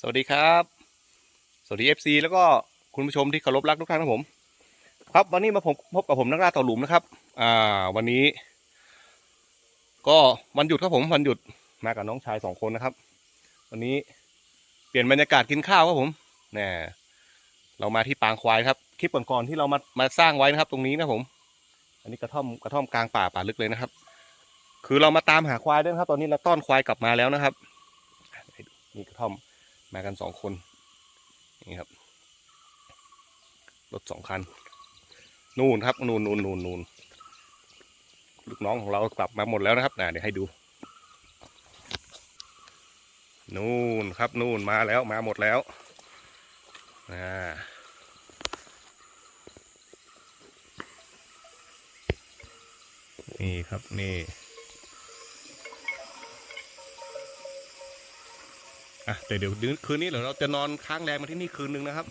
สวัสดีครับ สวัสดี FC แล้วก็คุณผู้ชมที่เคารพรักทุกท่านครับผม ครับวันนี้มาผมพบกับผมนักล่าต่อหลุมนะครับ อ่า วันนี้ ก็วันหยุดครับผมวันหยุดมากับน้องชายสองคนนะครับ วันนี้เปลี่ยนบรรยากาศกินข้าวครับผมแน่เรามาที่ปางควายครับคลิปก่อนๆที่เรามามาสร้างไว้นะครับ ตรงนี้นะผม อันนี้กระท่อมกระท่อมกลางป่าป่าลึกเลยนะครับ คือเรามาตามหาควายด้วยนครับ ตอนนี้เราต้อนควายกลับมาแล้วนะครับนี่กระท่อม มากันสองคนนี่ครับรถสองคัน นู่นครับนู่นนู่นนู่นนู่นลูกน้องของเรากลับมาหมดแล้วนะครับนะเดี๋ยวให้ดู นู่นครับนู่นมาแล้วมาหมดแล้วอ่านี่ครับนี่ อะแต่เดี๋ยวคืนนี้เดี๋ยวเราจะนอนค้างแรมมาที่นี่คืนนึงนะครับ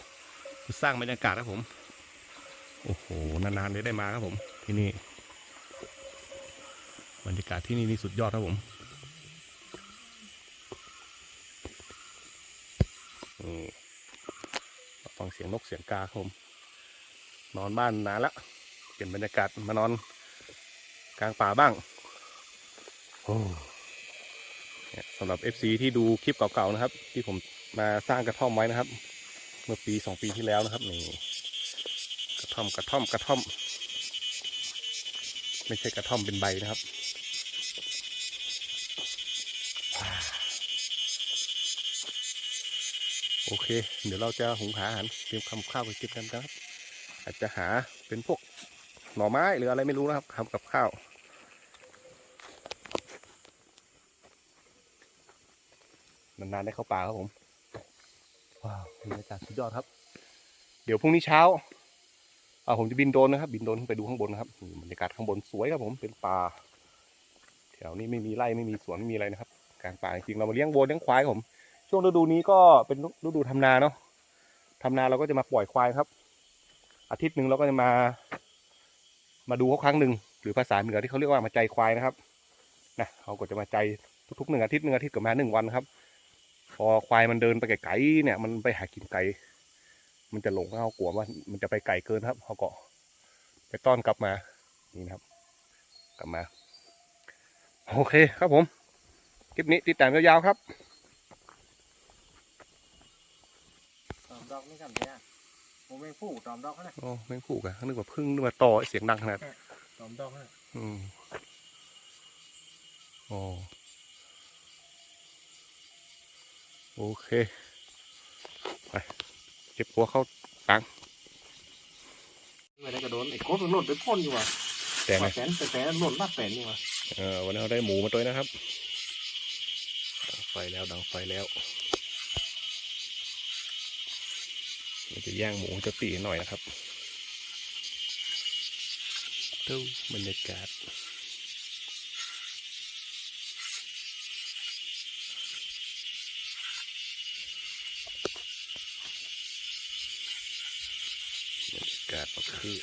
สร้างบรรยากาศครับผม โอ้โหนานๆเลยได้มาครับผม ที่นี่ บรรยากาศที่นี่นี่สุดยอดครับผมนี่ฟังเสียงนกเสียงกาครับผม นอนบ้านนานละเปลี่ยนบรรยากาศมานอนกลางป่าบ้าง โอ้ำหรับ FC ที่ดูคลิปเก่าๆนะครับ ที่ผมมาสร้างกระท่อมไว้นะครับ เมื่อปีสองปีที่แล้วนะครับนี่กระท่อมกระท่อมกระท่อม ไม่ใช่กระท่อมเป็นใบนะครับโอเค เดี๋ยวเราจะหุงหาอาหารเตรียมคำข้าวไปกินกันนะครับ อาจจะหาเป็นพวกหน่อไม้หรืออะไรไม่รู้นะครับทำกับข้าว นานๆได้เข้าป่าครับผมว้าวบรรยากาศสุดยอดครับ เดี๋ยวพรุ่งนี้เช้าอ่าผมจะบินโดรนนะครับ บินโดรนขึ้นไปดูข้างบนนะครับนี่บรรยากาศข้างบนสวยครับผมเป็นป่าแถวนี้ไม่มีไร่ไม่มีสวนไม่มีอะไรนะครับกลางป่าจริงๆเรามาเลี้ยงวัวเลี้ยงควายครับผม ช่วงฤดูนี้ก็เป็นฤดูทำนาเนาะทำนาเราก็จะมาปล่อยควายครับ อาทิตย์หนึ่งเราก็จะมา มาดูเขาครั้งหนึ่งหรือภาษาเหนือที่เขาเรียกว่ามาใจควายนะครับนะเขาก็จะมาใจทุกๆหนึ่งอาทิตย์หนึ่งอาทิตย์กับมาหนึ่งวันครับ พอควายมันเดินไปไกลๆเนี่ย มันไปหากินไก่มันจะหลงเขากลัวว่า มันจะไปไกลเกินครับเขาก็ไปต้อนกลับมา นี่นะครับ กลับมา โอเคครับผม คลิปนี้ติดตามยาวๆครับตอมดอกนี่กันเนี่ยผมเป็นผู้ตอมดอกนะโอ้แม่งผูกอะนึกว่าพึ่งนึกว่าต่อเสียงดังขนาดตอมดอกนะอืมโอ้ โอเค ไปเก็บหัวเข้าไม่ได้กระโดนไอ้โคตรมันหล่นไปพ่นอยู่ว่ะแต่ไหมแสนแต่แต่หล่นมาแสนอยู่ว่ะเออวันนี้เราได้หมูมาตัวนะครับดังไฟแล้วดังไฟแล้วเราจะย่างหมูจะตีหน่อยนะครับดูบรรยากาศบรรยากาศก็คือ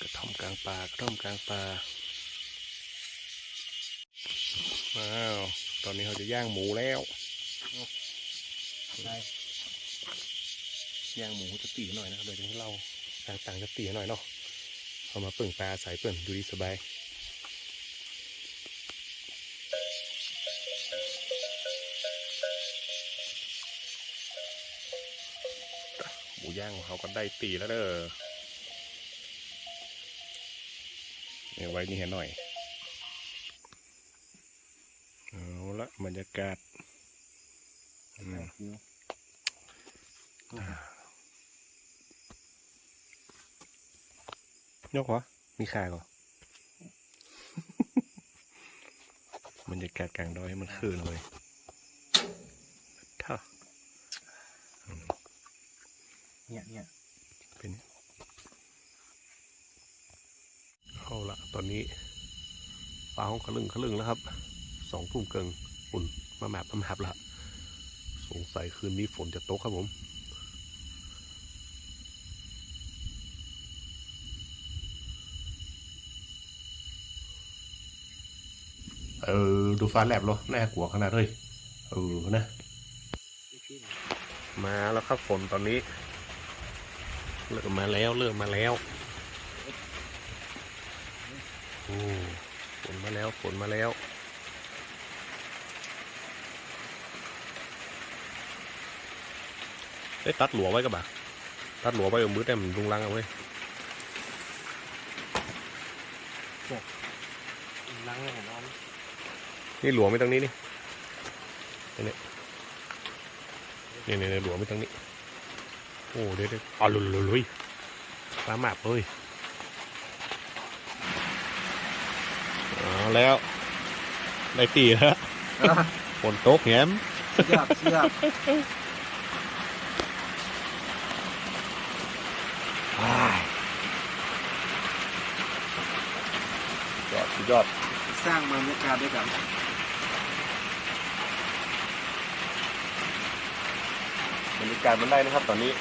กระท่อมกลางป่ากระท่อมกลางป่าว้าว ตอนนี้เขาจะย่างหมูแล้วได้ย่างหมูจะตีหน่อยนะครับเดี๋ยวจะให้เราต่างๆจะตีหน่อยเนาะเอามาเปิ่งปลาใส่เปิ่งดูดีสบาย หมูย่างของเขาก็ได้ตีแล้วเด้อเนี่ยไว้นี่เห็นหน่อย เอาละบรรยากาศยกเหรอมีขาก่อบรรยากาศกลางดอยให้มันคืนเลยท่า เนี่ยเนี่ย เป็นเอาละ ตอนนี้ฟ้าห้องขลึงขลึงแล้วครับสองทุ่มเกิงฝุ่นมาแมบมาแมบละสงสัยคืนนี้ฝนจะตกครับผมเออดูฟ้าแลบเหรอน่ากลัวขนาดเลยเออนะ มาแล้วครับฝนตอนนี้เริ่มมาแล้วเริ่มมาแล้ว โอ้ฝนมาแล้วฝนมาแล้วได้ยตัดหลัวไว้กับบ่าตัดหลัวไว้เอามือแต่มันรุงรังเอาไว้ยล้างเลยผมเอานี่หลัวไม่ตรงนี้นี่นี่นี่นี่นี่หลัวไม่ตรงนี้ โอ้เดี๋ยวเดี๋ยวอ๋อลุยลุยลุยปลาหมาบเลย เอาแล้วได้ตีแล้วฝนตกแง้มเสียบเสียบยอดสุดยอดสร้างบรรยากาศด้วยกันบรรยากาศมันได้นะครับตอนนี้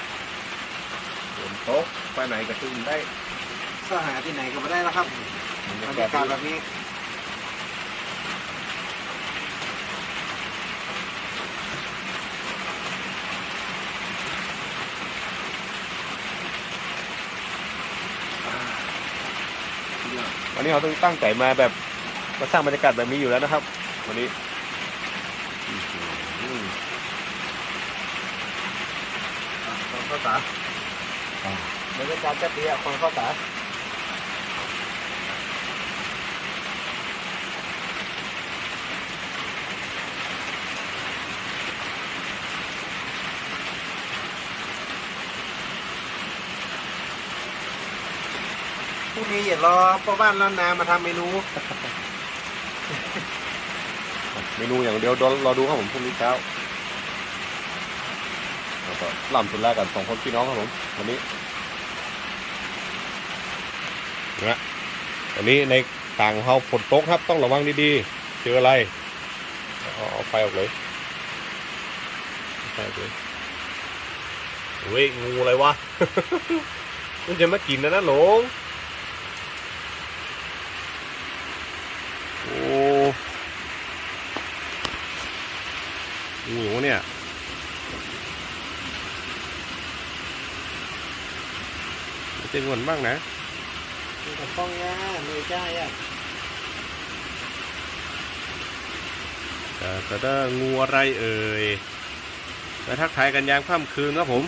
ฝนตกไปไหนก็ขึ้นได้สหาที่ไหนก็ไม่ได้แล้วครับบรรบรยารกาศยากาศแบบนี้สุดยอด วั นนี้เราต้องตั้งใจมาแบบมาสร้างบรรยากาศแบบนี้อยู่แล้วนะครับ วันนี้อื้อหืออะคนเข้าตาบรรยากาศจะเปียคนเข้าตา พรุ่งนี้อย่ารอพ่อบ้านร้านนามาทำเมนู เมนูอย่างเดียวรอรอดูครับผมพรุ่งนี้เช้าแล้วก็ล่ำสุดแรกกันสองคนพี่น้องครับผมวันนี้นะวันนี้ในต่างเฮาฝนตกครับ ต้องระวังดีๆ เจออะไร เอาเอาไฟออกเลยเอาไฟออกเลยเว้ยงูอะไรวะ มันจะมากินนะนะหลงโอ้งูเหรอเนี่ยมันจะงวนบ้างนะมีกับป้องย่าเนยจ้าอะแต่แต่ถ้างูอะไรเอ่ยมาทักทายกันยามค่ำคืนครับผม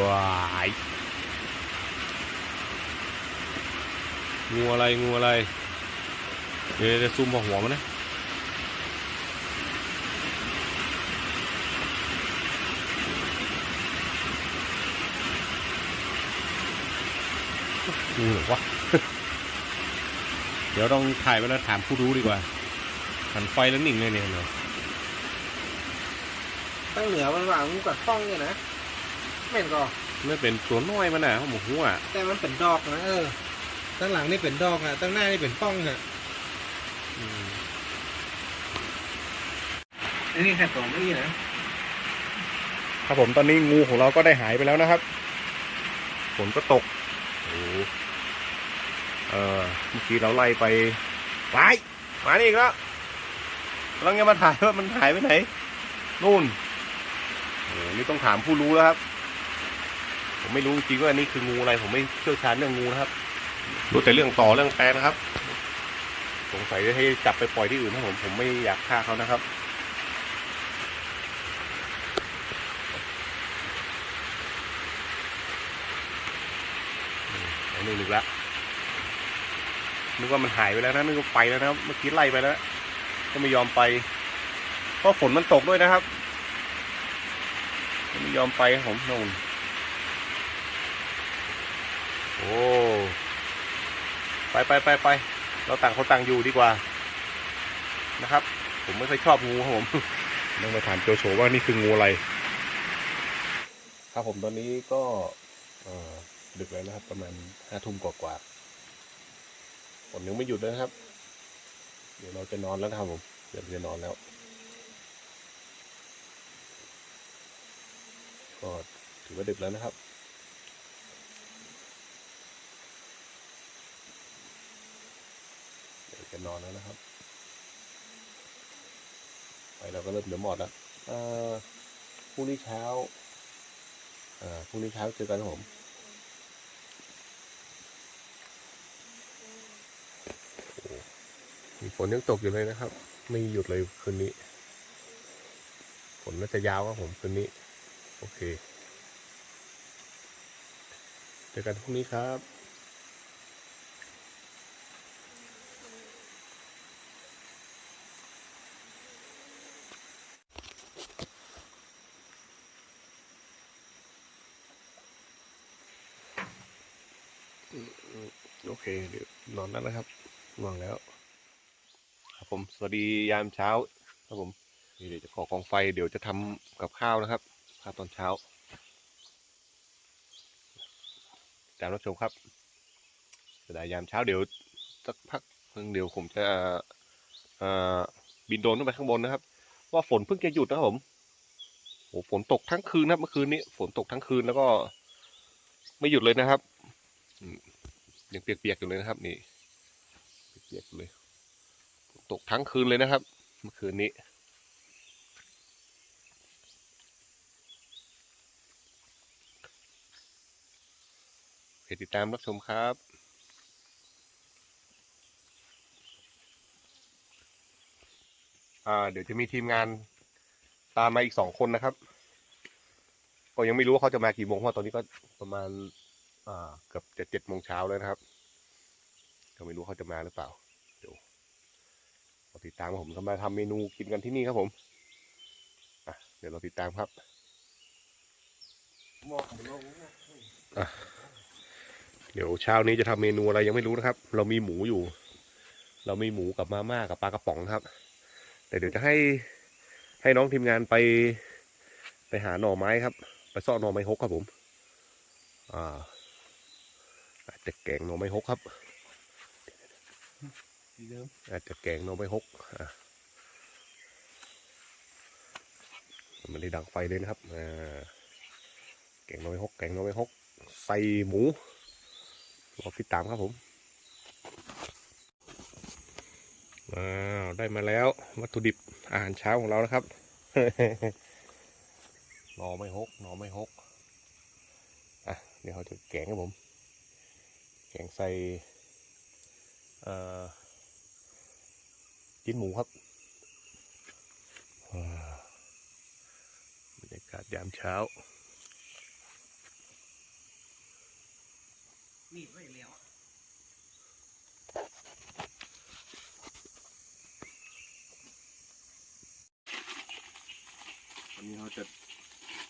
ว้ายงูอะไรงูอะไรเดี๋ยวจะซูมพอหัวมันนะ งูเหรอวะ เดี๋ยวต้องถ่ายไว้แล้วถามผู้รู้ดีกว่าหันไฟแล้วนิ่งเลยเนี่ยเนาะตั้งเหนือมันว่างูกัดป้องเนี่ยนะแม่นก็ไม่เป็นตัวน้อยมันน่ะเขาบอกหัวแต่มันเป็นดอกนะเออตั้งหลังนี่เป็นดอกอะตั้งหน้านี่เป็นป้องฮะอืมอันนี้แค่ตัวไม่นะครับผมตอนนี้งูของเราก็ได้หายไปแล้วนะครับฝนก็ตกโอ้โห เออเมื่อกี้เราไล่ไปไปมาอีกแล้วกำลังจะมาถ่ายว่ามันหายไปไหน นู่นโอ้นี่ต้องถามผู้รู้แล้วครับ ผมไม่รู้จริงว่าอันนี้คืองูอะไรผมไม่เชี่ยวชาญเรื่องงูนะครับ รู้แต่เรื่องต่อเรื่องแปลนะครับ สงสัยจะให้จับไปปล่อยที่อื่นนะผมผมไม่อยากฆ่าเขานะครับอันนี้นึกละ นึกว่ามันหายไปแล้วนะนึกว่าไปแล้วนะครับเมื่อกี้ไล่ไปแล้วก็ไม่ยอมไป เพราะฝนมันตกด้วยนะครับก็ไม่ยอมไปครับผมนู่นโอ้ไปไปไปไปเราต่างคนต่างอยู่ดีกว่านะครับ ผมไม่ค่อยชอบงูครับผมต้องไปถามโจโฉว่านี่คืองูอะไร ครับผมตอนนี้ก็เอ่อดึกแล้วนะครับ ประมาณห้าทุ่มกว่าๆ ฝนยังไม่หยุดเลยนะครับ เดี๋ยวเราจะนอนแล้วนะครับผม เดี๋ยวจะนอนแล้วก็ถือว่าดึกแล้วนะครับจะนอนแล้วนะครับ ไปเราก็เริ่มเดือดหมดแล้วพรุ่งนี้เช้าพรุ่งนี้เช้าเจอกันผม ฝนยังตกอยู่เลยนะครับ ไม่หยุดเลยคืนนี้ ฝนน่าจะยาวครับผมคืนนี้ โอเคเจอกันพรุ่งนี้ครับโอเคเดี๋ยวนอนแล้วนะครับง่วงแล้ว ผมสวัสดียามเช้าครับผมนี่เดี๋ยวจะขอกองไฟเดี๋ยวจะทำกับข้าวนะครับข้าวตอนเช้าตามรับชมครับเสียดายามเช้าเดี๋ยวสักพักหนึงเดี๋ยวผมจะบินโดรนขึ้นไปข้างบนนะครับ ว่าฝนเพิ่งจะหยุดนะครับผมโอ้ฝนตกทั้งคืนนะครับเมื่อคืนนี้ฝนตกทั้งคืนแล้วก็ไม่หยุดเลยนะครับยังเปียกๆอยู่เลยนะครับ นี่เปียกๆเลย ตกทั้งคืนเลยนะครับ เมื่อคืนนี้ ติดตามรับชมครับเดี๋ยวจะมีทีมงานตามมาอีกสองคนนะครับ ก็ยังไม่รู้ว่าเขาจะมากี่โมงเพราะตอนนี้ก็ประมาณเกือบจะเจ็ดโมงเช้าแล้วนะครับ ก็ไม่รู้เขาจะมาหรือเปล่า ติดตามผมจะมาทำเมนูกินกันที่นี่ครับผมเดี๋ยวเราติดตามครับเดี๋ยวเช้านี้จะทำเมนูอะไรยังไม่รู้นะครับ เรามีหมูอยู่ เรามีหมูกับมาม่ากับปลากระป๋องครับ แต่เดี๋ยวจะให้ให้น้องทีมงานไปไปหาหน่อไม้ครับ ไปซ่อนหน่อไม้ฮกครับผม อ่าจะแกงหน่อไม้ฮกครับ เดิมอาจจะแกงน่องไม้ฮกอะมันได้ดังไฟเลยนะครับอ่าแกงน่อไม้ฮกแกงน่อไม้ฮกใส่หมูรอติดตามครับผมอ้าวได้มาแล้ววัตถุดิบอาหารเช้าของเรานะครับหน่อไม้ฮกหน่อไม้ฮกอะเดี๋ยวเราจะแกงครับผม แกงใส่เอ่อ กินหมูครับบรรยากาศยามเช้ามีดไว้แล้วตอนนี้เราจะ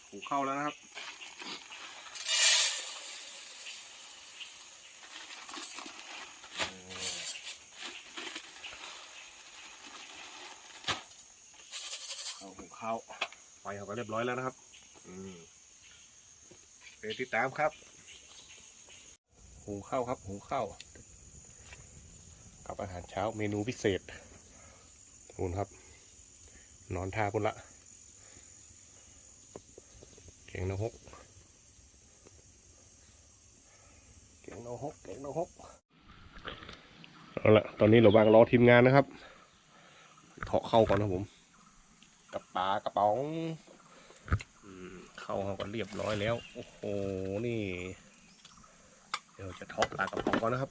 หูเข้าแล้วนะครับ เข้าหูเข้าไฟเขาก็เรียบร้อยแล้วนะครับอืมไปติดตามครับหูเข้าครับหูเข้ากับอาหารเช้าเมนูพิเศษนู่นครับ นอนท่าพุ่นละแกงนกฮกแกงนกฮกแกงนกฮกเอาละตอนนี้เราวางรอทีมงานนะครับเถาะเข้าก่อนนะผมกับปลากระป๋องเข้าเขาก็เรียบร้อยแล้ว โอ้โห นี่ เดี๋ยวจะทาะปลากระป๋องก่อนนะครับ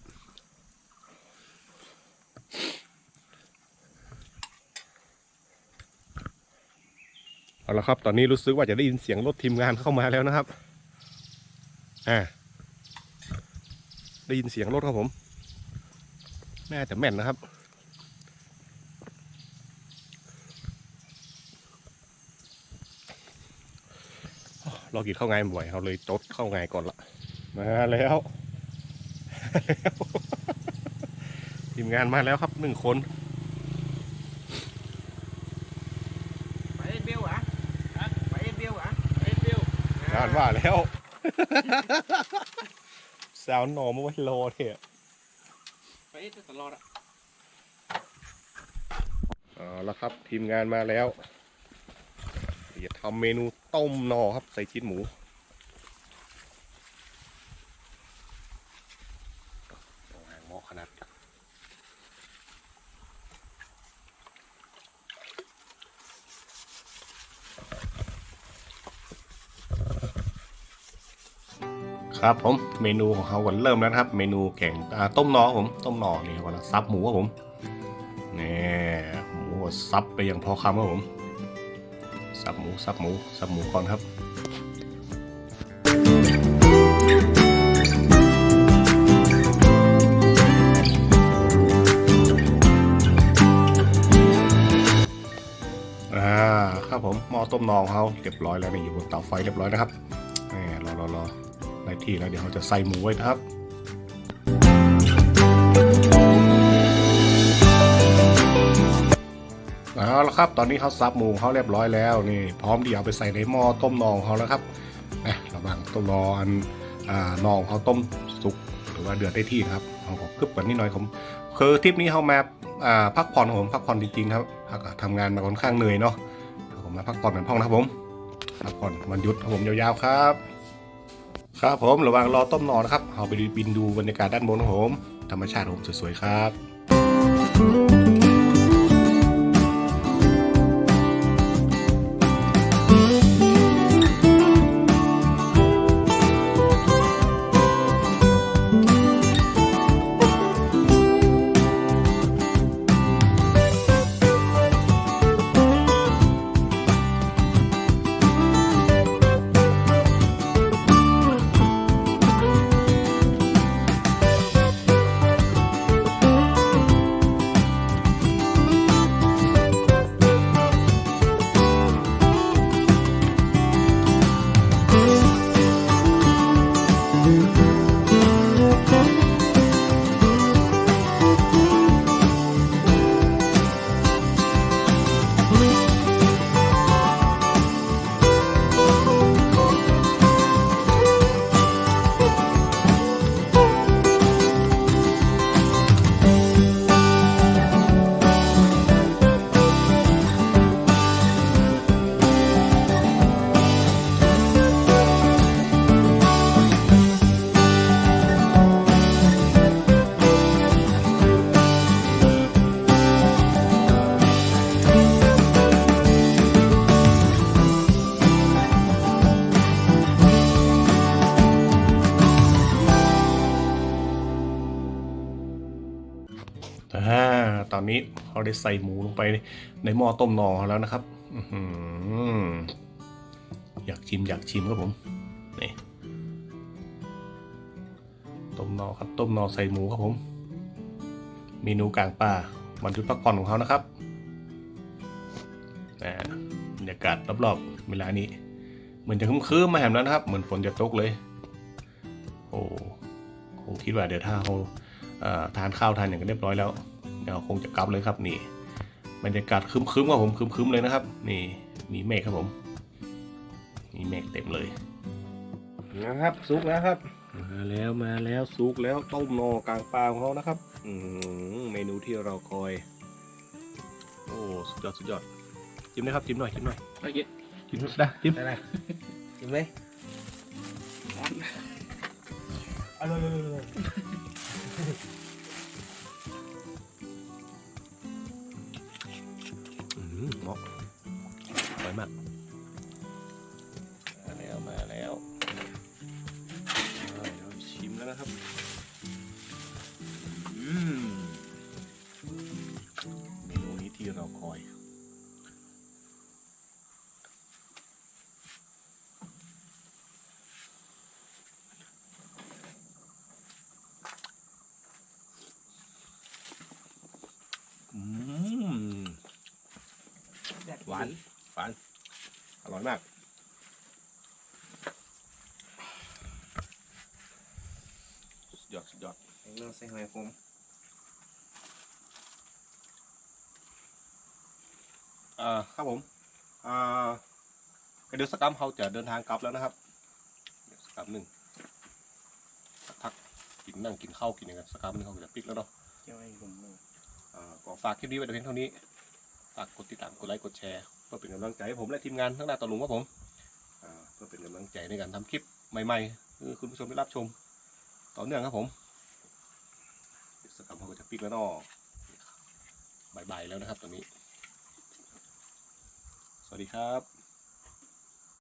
เอาละครับ ตอนนี้รู้สึกว่าจะได้ยินเสียงรถทีมงานเข้ามาแล้วนะครับ อ่า ได้ยินเสียงรถครับผม น่าจะแม่นนะครับ รอกินเข้าไงบ่อยเราเลยจดเข้าไงก่อนละมาแล้วทีมงานมาแล้วครับหนึ่งคนไปเอ็ดเบลอะไปเอ็ดเบลอะไปเอ็ดเบลงานว่าแล้วสาวหนอมาไว้รอเนี่ยไปเอ็ดตลอดอะเอาแล้วครับทีมงานมาแล้ว จะทำเมนูต้มนอครับ ใส่ชิ้นหมู หม้อขนาดครับผมเมนูของเขาก่อนเริ่มแล้วครับ เมนูแกงต้มนอผมต้มนอนี่ก่อนซับหมูครับผมนี่หมูซับไปอย่างพอคำครับผม ซับหมูซับหมูซับหมูก่อนครับอ่าครับผมหม้อต้มนองเขาเรียบร้อยแล้วนี่อยู่บนเตาไฟเรียบร้อยนะครับนี่รอรอรอได้ที่แล้วเดี๋ยวเราจะใส่หมูไว้นะครับ เอาละครับ ตอนนี้เขาซับหมูเขาเรียบร้อยแล้วนี่พร้อมที่เอาไปใส่ในหม้อต้มนองเขาแล้วครับนะระหว่างต้มรออันอ่านองเขาต้มสุกหรือว่าเดือดได้ที่นะครับเอาผมกึบกันนิดหน่อยผมคือทริปนี้เขามาพักผ่อนผมพักผ่อนจริงๆครับพักทำงานมาค่อนข้างเหนื่อยเนาะผมมาพักผ่อนกันพ่องนะครับผมพักผ่อนวันหยุดครับผมยาวๆครับ ครับผมระหว่างรอต้มนอนนะครับเอาไปบินดูบรรยากาศด้านบนของผมธรรมชาติผมสวยๆครับาตอนนี้เราได้ใส่หมูลงไปในหม้อต้มนองแล้วนะครับอยากชิมอยากชิมครับผมนี่ต้มนอครับต้มนอใส่หมูครับผมเมนูกลางป่าวันหยุดพักผ่อนของเขานะครับอาบรรยากาศรอบๆเวลานี้ เหมือนจะครึ้มๆมาแหมแล้วนะครับ เหมือนฝนจะตกเลย โอ้คงคิดว่าเดี๋ยวถ้าเขาทานข้าวทานอย่างกันเรียบร้อยแล้ว เดี๋ยวคงจะกลับเลยครับนี่บรรยากาศครึ้มๆครับผมครึ้มๆเลยนะครับ นี่มีเมฆครับผมมีเมฆเต็มเลยนะครับซุกแล้วครับมาแล้วมาแล้วซุกแล้วต้มนอกลางปลาของเขานะครับอืมเมนูที่เราคอย โอ้สุดยอดสุดยอดจิ้มนะครับจิ้มหน่อยจิ้มหน่อยเมื่อกี้จิ้มได้จิ้มได้ไหมกินไหมอร่อย อร่อยมากมาแล้วมาแล้วอ่าเดี๋ยวชิมแล้วนะครับ อร่อยมาก สุดยอดสุดยอดเรื่องใส่หอยขมอ่าครับผมอ่ากระเดือสกรรมเขาจะเดินทางกลับแล้วนะครับเดี๋ยวสกรรมหนึ่งสักพักกินนั่งกินข้าวกินอย่างกันสกรรมหนึงเขาก็จะปิดแล้วเนาะเกี่ยวไอ้ขมเลยอ่าก็ฝากคลิปนี้ไว้แต่เพียงเท่านี้ ฝากกดติดตาม กดไลค์ กดแชร์ ก็เป็นกำลังใจให้ผมและทีมงานทั้งหน้าตะลุงครับผมก็เพื่อเป็นกำลังใจในการทำคลิปใหม่ๆให้คุณผู้ชมได้รับชม ต่อเนื่องครับผมสกรรมเขาก็จะปิดแล้วนาะบายบายแล้วนะครับตอนนี้ สวัสดีครับ